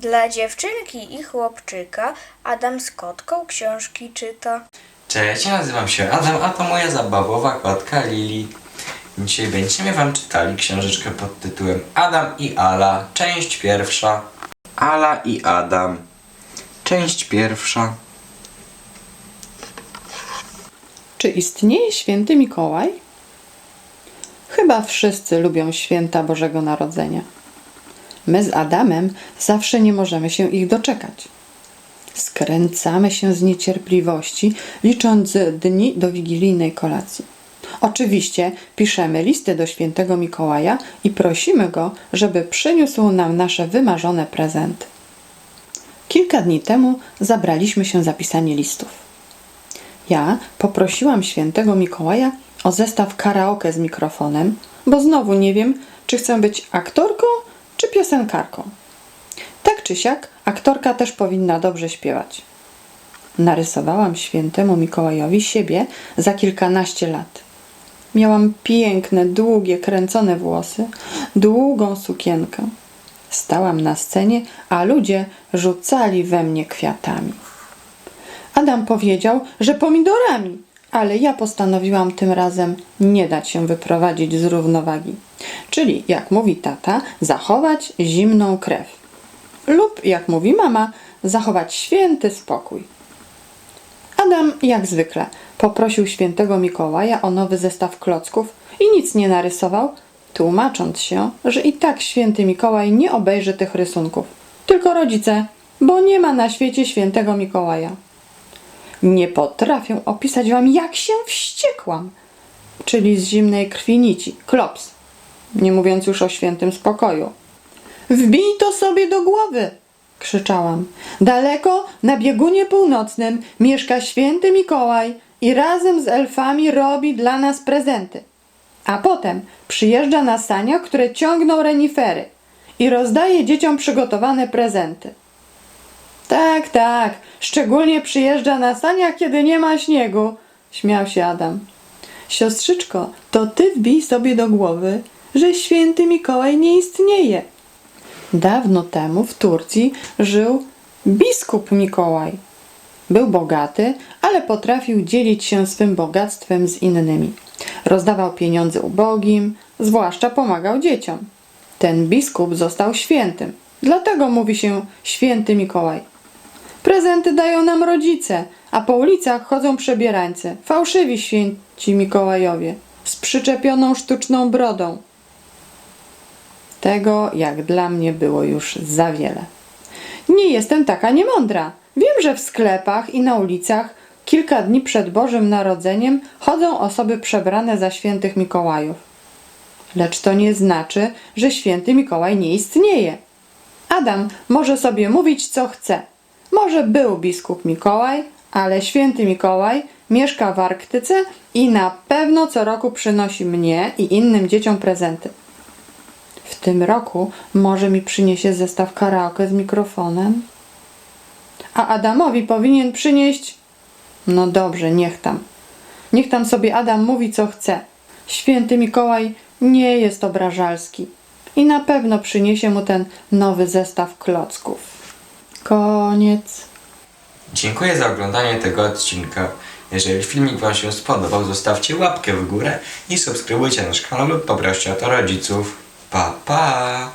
Dla dziewczynki i chłopczyka Adam z kotką książki czyta. Cześć, ja nazywam się Adam, a to moja zabawowa kotka Lili. Dzisiaj będziemy wam czytali książeczkę pod tytułem Adam i Ala, część pierwsza. Ala i Adam, część pierwsza. Czy istnieje święty Mikołaj? Chyba wszyscy lubią święta Bożego Narodzenia. My z Adamem zawsze nie możemy się ich doczekać. Skręcamy się z niecierpliwości, licząc dni do wigilijnej kolacji. Oczywiście piszemy listy do świętego Mikołaja i prosimy go, żeby przyniósł nam nasze wymarzone prezenty. Kilka dni temu zabraliśmy się za pisanie listów. Ja poprosiłam świętego Mikołaja o zestaw karaoke z mikrofonem, bo znowu nie wiem, czy chcę być aktorką czy piosenkarką. Tak czy siak, aktorka też powinna dobrze śpiewać. Narysowałam świętemu Mikołajowi siebie za kilkanaście lat. Miałam piękne, długie, kręcone włosy, długą sukienkę. Stałam na scenie, a ludzie rzucali we mnie kwiatami. Adam powiedział, że pomidorami, ale ja postanowiłam tym razem nie dać się wyprowadzić z równowagi. Czyli, jak mówi tata, zachować zimną krew. Lub, jak mówi mama, zachować święty spokój. Adam, jak zwykle, poprosił świętego Mikołaja o nowy zestaw klocków i nic nie narysował, tłumacząc się, że i tak święty Mikołaj nie obejrzy tych rysunków. Tylko rodzice, bo nie ma na świecie świętego Mikołaja. Nie potrafię opisać wam, jak się wściekłam. Czyli z zimnej krwi nici, klops. Nie mówiąc już o świętym spokoju. Wbij to sobie do głowy! krzyczałam. Daleko na biegunie północnym mieszka święty Mikołaj i razem z elfami robi dla nas prezenty. A potem przyjeżdża na saniach, które ciągną renifery i rozdaje dzieciom przygotowane prezenty. Tak, tak. Szczególnie przyjeżdża na saniach, kiedy nie ma śniegu, śmiał się Adam. Siostrzyczko, to ty wbij sobie do głowy, że święty Mikołaj nie istnieje. Dawno temu w Turcji żył biskup Mikołaj. Był bogaty, ale potrafił dzielić się swym bogactwem z innymi. Rozdawał pieniądze ubogim, zwłaszcza pomagał dzieciom. Ten biskup został świętym, dlatego mówi się święty Mikołaj. Prezenty dają nam rodzice, a po ulicach chodzą przebierańcy, fałszywi święci Mikołajowie, z przyczepioną sztuczną brodą. Tego, jak dla mnie, było już za wiele. Nie jestem taka niemądra. Wiem, że w sklepach i na ulicach kilka dni przed Bożym Narodzeniem chodzą osoby przebrane za świętych Mikołajów. Lecz to nie znaczy, że święty Mikołaj nie istnieje. Adam może sobie mówić, co chce. Może był biskup Mikołaj, ale święty Mikołaj mieszka w Arktyce i na pewno co roku przynosi mnie i innym dzieciom prezenty. W tym roku może mi przyniesie zestaw karaoke z mikrofonem? A Adamowi powinien przynieść. No dobrze, niech tam. Niech tam sobie Adam mówi, co chce. Święty Mikołaj nie jest obrażalski i na pewno przyniesie mu ten nowy zestaw klocków. Koniec. Dziękuję za oglądanie tego odcinka. Jeżeli filmik wam się spodobał, zostawcie łapkę w górę i subskrybujcie nasz kanał lub poproście o to rodziców. Pa, pa!